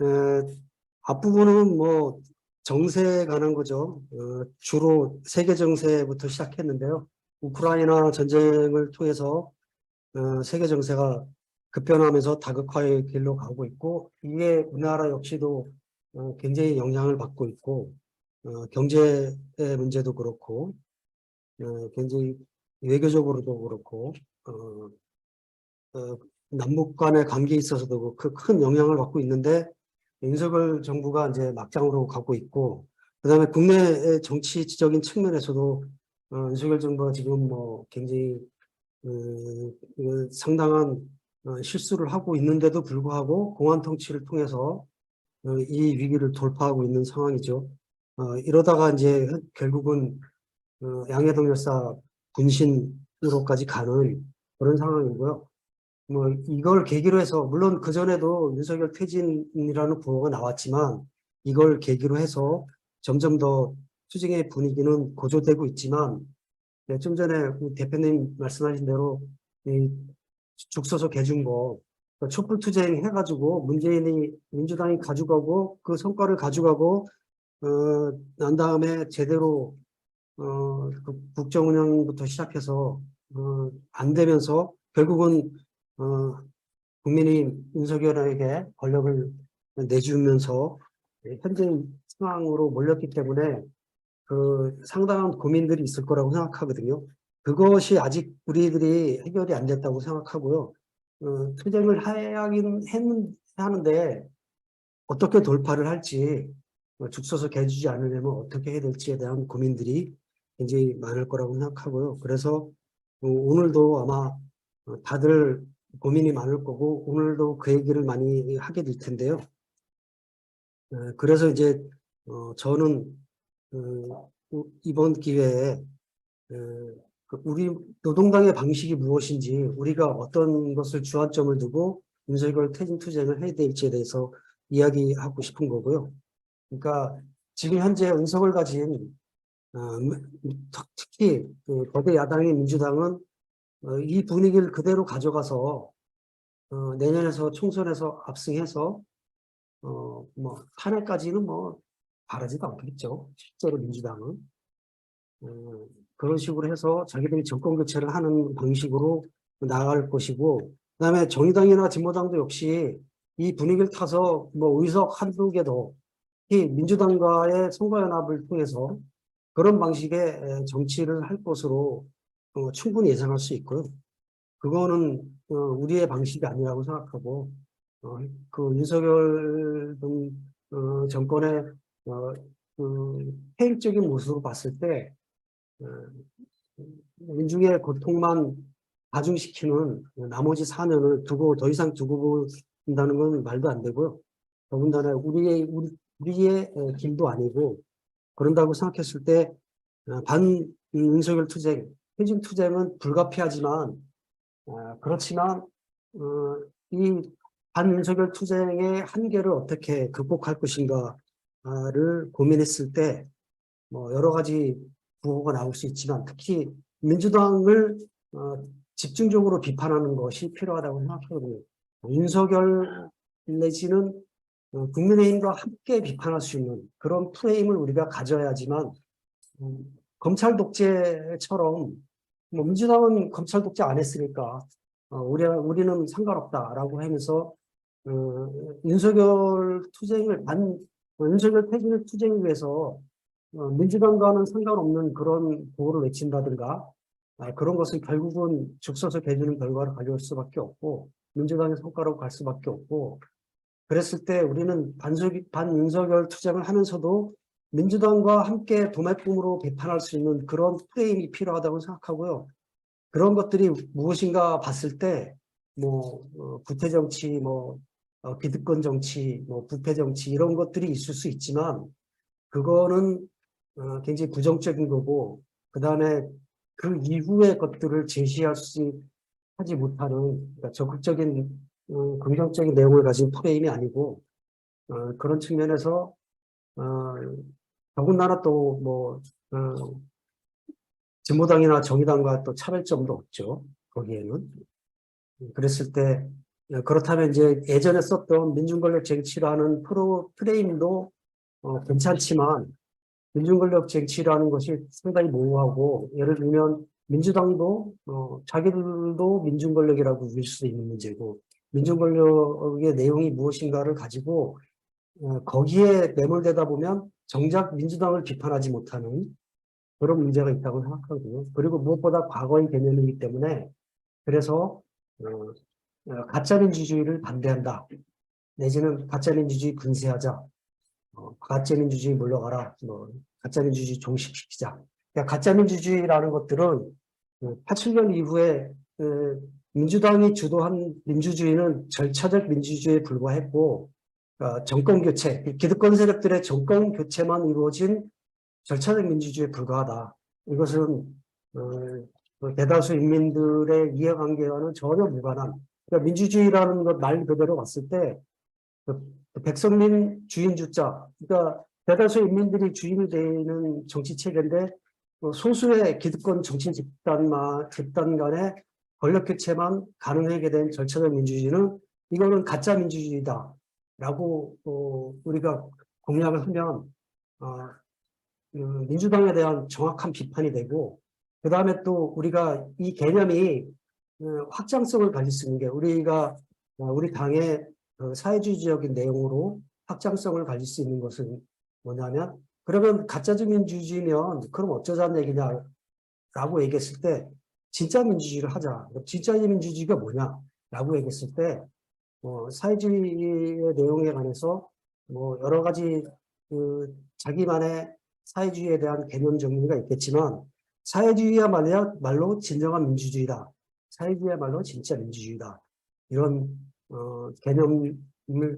에, 앞부분은 뭐 정세에 관한 거죠. 어, 주로 세계 정세부터 시작했는데요. 우크라이나 전쟁을 통해서 어, 세계 정세가 급변하면서 다극화의 길로 가고 있고 이게 우리나라 역시도 어, 굉장히 영향을 받고 있고 어, 경제의 문제도 그렇고 어, 굉장히 외교적으로도 그렇고 남북 간의 관계에 있어서도 그큰 영향을 받고 있는데 윤석열 정부가 이제 막장으로 가고 있고 그다음에 국내의 정치적인 측면에서도 어, 윤석열 정부가 지금 뭐 굉장히 음, 그 상당한 어, 실수를 하고 있는데도 불구하고 공안 통치를 통해서 어, 이 위기를 돌파하고 있는 상황이죠. 어, 이러다가 이제 결국은 어, 양해동 열사 분신으로까지 가는 그런 상황이고요. 뭐 이걸 계기로 해서 물론 그 전에도 윤석열 퇴진이라는 구호가 나왔지만 이걸 계기로 해서 점점 더 투쟁의 분위기는 고조되고 있지만 네, 좀 전에 우리 대표님 말씀하신 대로 이 죽서서 개준 거그 촛불 투쟁 해가지고 문재인이 민주당이 가져가고 그 성과를 가져가고 어, 난 다음에 제대로 어, 그 국정 운영부터 시작해서 어, 안 되면서 결국은 어, 국민이 윤석열에게 권력을 내주면서 현재 상황으로 몰렸기 때문에 그 상당한 고민들이 있을 거라고 생각하거든요. 그것이 아직 우리들이 해결이 안 됐다고 생각하고요. 어, 투쟁을 하긴 했는, 하는데 어떻게 돌파를 할지 어, 죽서서 개주지 않으려면 어떻게 해야 될지에 대한 고민들이 굉장히 많을 거라고 생각하고요. 그래서 어, 오늘도 아마 어, 다들 고민이 많을 거고 오늘도 그 얘기를 많이 하게 될 텐데요. 어, 그래서 이제 어, 저는 어, 이번 기회에 어, 그 우리 노동당의 방식이 무엇인지 우리가 어떤 것을 주안점을 두고 윤석열 퇴진 투쟁을 해야 될지에 대해서 이야기하고 싶은 거고요. 그러니까 지금 현재 은석을 가진 어, 특히 그 거대 야당의 민주당은 어, 이 분위기를 그대로 가져가서 어, 내년에서 총선에서 압승해서 어, 뭐 탄핵까지는 뭐 바라지도 않겠죠. 실제로 민주당은 어, 그런 식으로 해서 자기들이 정권 교체를 하는 방식으로 나아갈 것이고 그다음에 정의당이나 진보당도 역시 이 분위기를 타서 뭐 의석 한두 이 민주당과의 선거연합을 통해서 그런 방식의 정치를 할 것으로 어, 충분히 예상할 수 있고요. 그거는 어, 우리의 방식이 아니라고 생각하고 어, 그 윤석열 등 어, 정권의 어, 그 폐일적인 모습으로 봤을 때 어, 민중의 고통만 가중시키는 나머지 사면을 두고 더 이상 두고 본다는 건 말도 안 되고요. 더군다나 우리의 우리, 우리의 어, 길도 아니고 그런다고 생각했을 때 어, 반윤석열 투쟁, 퇴진 투쟁은 불가피하지만 어, 그렇지만 어, 이 반윤석열 투쟁의 한계를 어떻게 극복할 것인가를 고민했을 때 뭐 여러 가지 구호가 나올 수 있지만 특히 민주당을 어, 집중적으로 비판하는 것이 필요하다고 생각하거든요. 윤석열 내지는 어, 국민의힘과 함께 비판할 수 있는 그런 프레임을 우리가 가져야지만 음, 검찰 독재처럼 뭐 민주당은 검찰 독재 안 했으니까 어, 우리, 우리는 상관없다라고 하면서 어, 윤석열 투쟁을 반 어, 윤석열 퇴진을 투쟁을 위해서 어, 민주당과는 상관없는 그런 구호를 외친다든가 아, 그런 것은 결국은 죽서서 개주는 결과를 가져올 수밖에 없고 민주당의 성과로 갈 수밖에 없고 그랬을 때 우리는 반석, 반윤석열 투쟁을 하면서도 민주당과 함께 도매품으로 비판할 수 있는 그런 프레임이 필요하다고 생각하고요. 그런 것들이 무엇인가 봤을 때, 뭐, 어, 구태 정치, 뭐, 어, 기득권 정치, 뭐, 부패 정치, 이런 것들이 있을 수 있지만, 그거는 어, 굉장히 부정적인 거고, 그 다음에 그 이후의 것들을 제시할 수 하지 못하는 그러니까 적극적인 어, 긍정적인 내용을 가진 프레임이 아니고 어, 그런 측면에서 어, 더군다나 또뭐 어, 진보당이나 정의당과 또 차별점도 없죠. 거기에는 그랬을 때 어, 그렇다면 이제 예전에 썼던 민중권력 정치라는 프로 프레임도 어, 괜찮지만 민중권력 정치라는 것이 상당히 모호하고 예를 들면 민주당도 어, 자기들도 민중권력이라고 부를 수 있는 문제고 민중권력의 내용이 무엇인가를 가지고 어, 거기에 매몰되다 보면 정작 민주당을 비판하지 못하는 그런 문제가 있다고 생각하거든요. 그리고 무엇보다 과거의 개념이기 때문에 그래서 어, 어, 가짜민주주의를 반대한다. 내지는 가짜민주주의 근세하자. 어, 가짜민주주의 물러가라. 뭐 가짜민주주의 종식시키자. 그러니까 가짜민주주의라는 것들은 87년 이후에 그 민주당이 주도한 민주주의는 절차적 민주주의에 불과했고 어, 정권 교체, 기득권 세력들의 정권 교체만 이루어진 절차적 민주주의에 불과하다. 이것은 어, 그 대다수 인민들의 이해관계와는 전혀 무관한 그러니까 민주주의라는 것 말 그대로 봤을 때 그, 그 백성민 주인 주자 그러니까 대다수 인민들이 주인이 되는 정치 체계인데 어, 소수의 기득권 정치 집단만 집단 간의 권력 교체만 가능하게 된 절차적 민주주의는 이거는 가짜 민주주의다 라고 어, 우리가 공약을 하면 어, 음, 민주당에 대한 정확한 비판이 되고 그 다음에 또 우리가 이 개념이 어, 확장성을 가질 수 있는 게 우리가 어, 우리 당의 그 사회주의적인 내용으로 확장성을 가질 수 있는 것은 뭐냐면 그러면 가짜적 민주주의면 그럼 어쩌자는 얘기냐 라고 얘기했을 때 진짜 민주주의를 하자. 진짜 민주주의가 뭐냐 라고 얘기했을 때 어, 사회주의의 내용에 관해서 뭐 여러 가지 그 자기만의 사회주의에 대한 개념 정리가 있겠지만 사회주의야말로 말로 진정한 민주주의다. 사회주의야말로 진짜 민주주의다. 이런 어, 개념을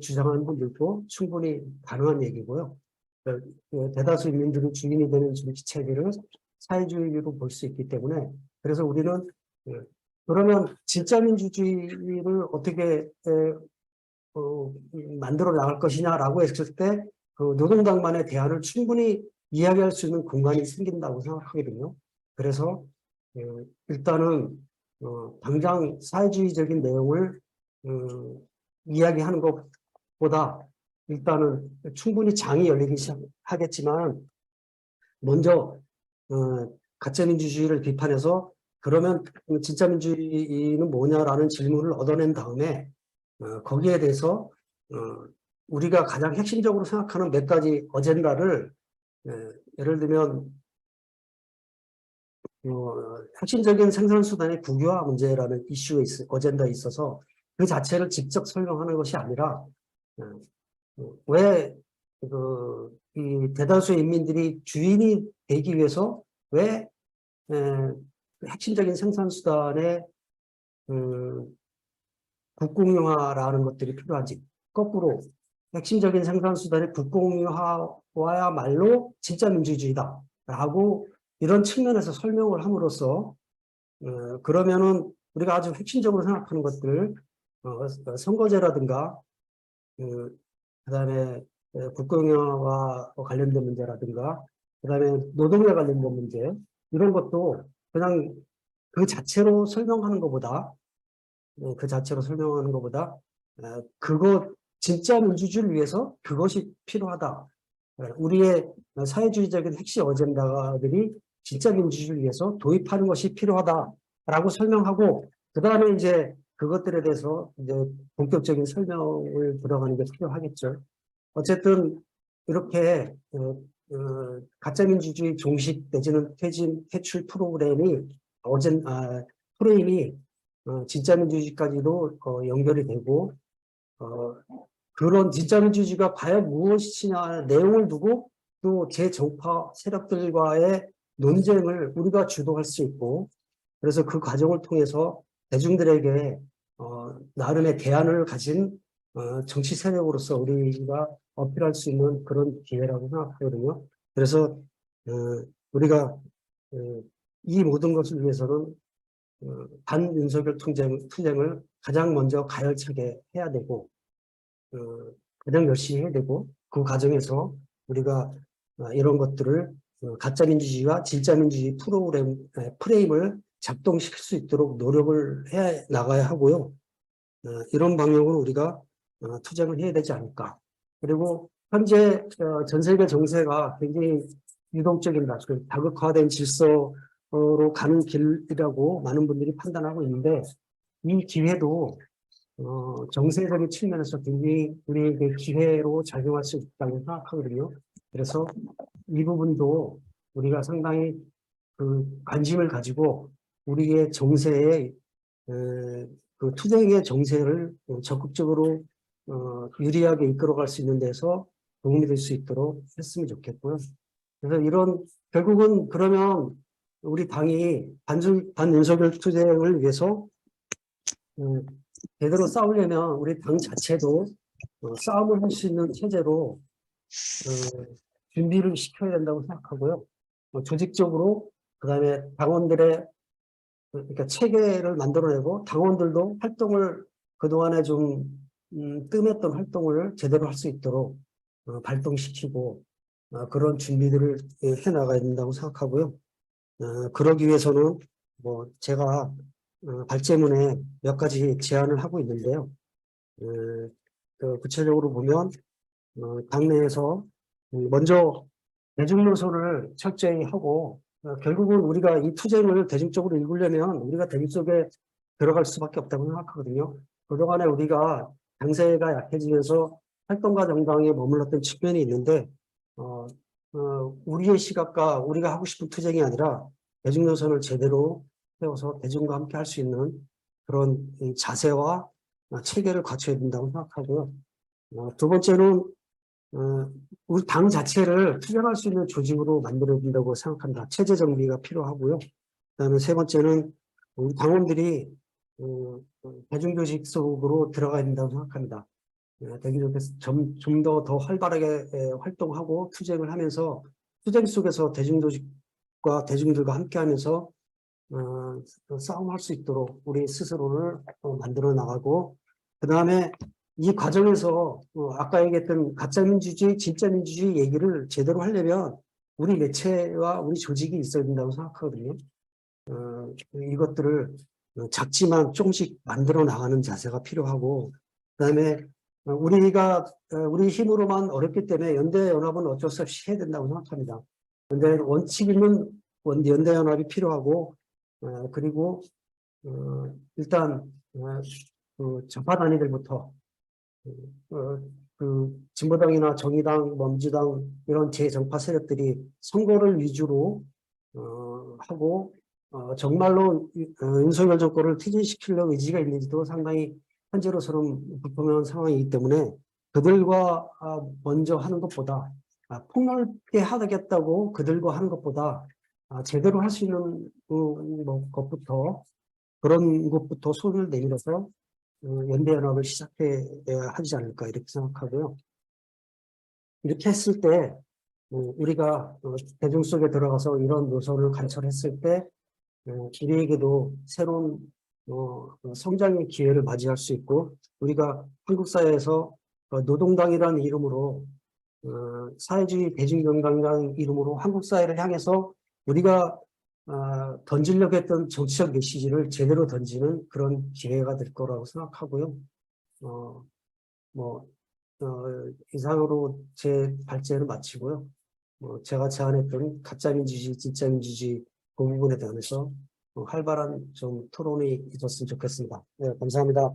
주장하는 분들도 충분히 가능한 얘기고요. 그, 그 대다수 인민들이 주인이 되는 정치 체계를 사회주의로 볼 수 있기 때문에 그래서 우리는 그, 그러면 진짜 민주주의를 어떻게 어, 만들어 나갈 것이냐라고 했을 때 그 노동당만의 대안을 충분히 이야기할 수 있는 공간이 생긴다고 생각하거든요. 그래서 어, 일단은 어, 당장 사회주의적인 내용을 어, 이야기하는 것보다 일단은 충분히 장이 열리기 시작하겠지만 먼저 어, 가짜민주주의를 비판해서 그러면 진짜 민주주의는 뭐냐라는 질문을 얻어낸 다음에 어, 거기에 대해서 어, 우리가 가장 핵심적으로 생각하는 몇 가지 어젠다를 예, 예를 들면 어, 핵심적인 생산수단의 국유화 문제라는 이슈가 있, 어젠다에 있어서 그 자체를 직접 설명하는 것이 아니라 예, 어, 왜 그, 이 대다수 인민들이 주인이 되기 위해서 왜 에, 예, 핵심적인 생산수단의 음, 국공유화라는 것들이 필요한지. 거꾸로 핵심적인 생산수단의 국공유화야말로 진짜 민주주의다 라고 이런 측면에서 설명을 함으로써 어, 그러면은 우리가 아주 핵심적으로 생각하는 것들 어, 선거제라든가 그 다음에 국공유화와 관련된 문제라든가 그 다음에 노동에 관련된 문제 이런 것도 그냥 그 자체로 설명하는 것보다 어, 그 자체로 설명하는 것보다 어, 그거 진짜 민주주의를 위해서 그것이 필요하다. 우리의 사회주의적인 핵심 어젠다들이 진짜 민주주의를 위해서 도입하는 것이 필요하다라고 설명하고 그 다음에 이제 그것들에 대해서 이제 본격적인 설명을 들어가는 게 필요하겠죠. 어쨌든 이렇게 어, 어, 가짜민주주의 종식 내지는 퇴진 퇴출 프로그램이 어젠 아, 프레임이 어, 진짜 민주주의까지도 어, 연결이 되고 어, 그런 진짜 민주주의가 과연 무엇이냐 내용을 두고 또 제정파 세력들과의 논쟁을 우리가 주도할 수 있고 그래서 그 과정을 통해서 대중들에게 어, 나름의 대안을 가진 어, 정치 세력으로서 우리가 어필할 수 있는 그런 기회라고 생각하거든요. 그래서 어, 우리가 어, 이 모든 것을 위해서는 어, 반윤석열 투쟁, 투쟁을 가장 먼저 가열차게 해야 되고 어, 가장 열심히 해야 되고 그 과정에서 우리가 어, 이런 것들을 어, 가짜민주주의와 진짜민주주의 프로그램 프레임을 작동시킬 수 있도록 노력을 해 나가야 하고요. 어, 이런 방향으로 우리가 어, 투쟁을 해야 되지 않을까. 그리고 현재 어, 전 세계 정세가 굉장히 유동적입니다. 그 다극화된 질서로 가는 길이라고 많은 분들이 판단하고 있는데 이 기회도 어, 정세적인 측면에서 굉장히 우리에게 기회로 작용할 수 있다고 생각하거든요. 그래서 이 부분도 우리가 상당히 그 관심을 가지고 우리의 정세에 에, 그 투쟁의 정세를 적극적으로 어, 유리하게 이끌어갈 수 있는 데서 도움이 될 수 있도록 했으면 좋겠고요. 그래서 이런 결국은 그러면 우리 당이 반중 반윤석열 투쟁을 위해서 음, 제대로 싸우려면 우리 당 자체도 어, 싸움을 할 수 있는 체제로 어, 준비를 시켜야 된다고 생각하고요. 어, 조직적으로 그다음에 당원들의 그러니까 체계를 만들어내고 당원들도 활동을 그동안에 좀 음, 뜸했던 활동을 제대로 할 수 있도록 어, 발동시키고 어, 그런 준비들을 예, 해나가야 된다고 생각하고요. 어, 그러기 위해서는 뭐 제가 어, 발제문에 몇 가지 제안을 하고 있는데요. 에, 그 구체적으로 보면 어, 당내에서 음, 먼저 대중 노선을 철저히 하고 어, 결국은 우리가 이 투쟁을 대중적으로 일구려면 우리가 대중 속에 들어갈 수밖에 없다고 생각하거든요. 그동안에 우리가 당세가 약해지면서 활동가 정당에 머물렀던 측면이 있는데 어, 어, 우리의 시각과 우리가 하고 싶은 투쟁이 아니라 대중 노선을 제대로 세워서 대중과 함께 할 수 있는 그런 이 자세와 어, 체계를 갖춰야 된다고 생각하고요. 어, 두 번째는 어, 우리 당 자체를 투쟁할 수 있는 조직으로 만들어야 된다고 생각한다. 체제 정비가 필요하고요. 그 다음에 세 번째는 우리 당원들이 어, 대중조직 속으로 들어가야 된다고 생각합니다. 어, 대중조직에서 좀더 더 활발하게 에, 활동하고 투쟁을 하면서 투쟁 속에서 대중조직과 대중들과 함께하면서 어, 싸움할 수 있도록 우리 스스로를 어, 만들어 나가고 그 다음에 이 과정에서 어, 아까 얘기했던 가짜 민주주의, 진짜 민주주의 얘기를 제대로 하려면 우리 매체와 우리 조직이 있어야 된다고 생각하거든요. 어, 이것들을 작지만 조금씩 만들어 나가는 자세가 필요하고 그다음에 어, 우리가 어, 우리 힘으로만 어렵기 때문에 연대연합은 어쩔 수 없이 해야 된다고 생각합니다. 근데 원칙 있는 원- 연대연합이 필요하고 어, 그리고 어, 일단 어, 그 좌파 단위들부터 어, 그 진보당이나 정의당, 민주당 이런 제정파 세력들이 선거를 위주로 어, 하고 어, 정말로 이- 어, 윤석열 정권을 퇴진시키려는 의지가 있는지도 상당히 현재로서는 불분명한 상황이기 때문에 그들과 아, 먼저 하는 것보다 아, 폭넓게 하겠다고 그들과 하는 것보다 아, 제대로 할 수 있는 그, 뭐, 것부터 그런 것부터 손을 내밀어서 어, 연대연합을 시작해야 하지 않을까 이렇게 생각하고요. 이렇게 했을 때 어, 우리가 어, 대중 속에 들어가서 이런 노선을 관철했을 때 어, 우리에게도 새로운 어, 어, 성장의 기회를 맞이할 수 있고 우리가 한국 사회에서 어, 노동당이라는 이름으로 어, 사회주의 대중정당이라는 이름으로 한국 사회를 향해서 우리가 어, 던지려고 했던 정치적 메시지를 제대로 던지는 그런 기회가 될 거라고 생각하고요. 어, 뭐, 어, 이상으로 제 발제를 마치고요. 뭐 제가 제안했던 가짜 민주주의, 진짜 민주주의 그 부분에 대해서 어, 활발한 좀 토론이 있었으면 좋겠습니다. 네, 감사합니다.